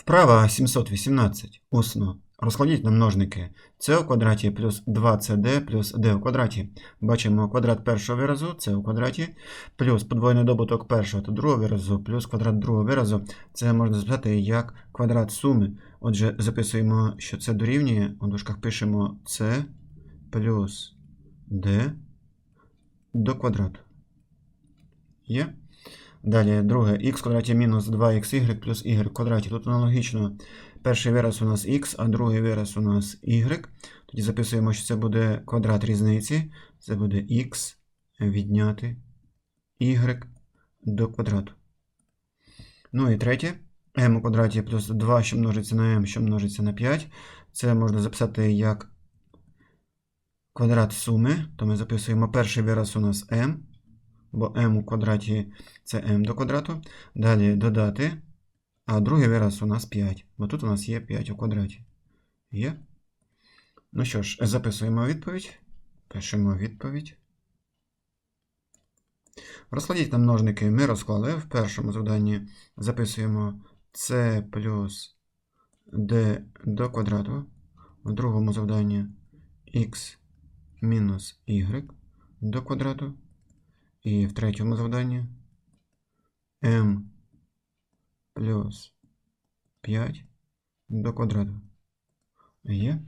Вправа 718. Усно. Розкладіть на множники c у квадраті плюс 2cd плюс d у квадраті. Бачимо квадрат першого виразу c у квадраті, плюс подвоєний добуток першого та другого виразу, плюс квадрат другого виразу. Це можна записати як квадрат суми. Отже, записуємо, що це дорівнює. У дужках пишемо c плюс d до квадрату. Є? Далі, друге, х квадраті мінус 2xy плюс y в квадраті. Тут аналогічно перший вираз у нас х, а другий вираз у нас y. Тоді записуємо, що це буде квадрат різниці. Це буде х відняти y до квадрату. Ну і третє. m у квадраті плюс 2, що множиться на m, що множиться на 5. Це можна записати як квадрат суми. То ми записуємо перший вираз у нас m бо m у квадраті це m до квадрату. Далі додати. А другий вираз у нас 5, бо тут у нас є 5 у квадраті. Є? Ну що ж, записуємо відповідь. Пишемо відповідь. Розкладіть на множники ми розклали. В першому завданні записуємо c плюс d до квадрату. В другому завданні x мінус y до квадрату. І в третьому завданні m плюс 5 до квадрату. Є?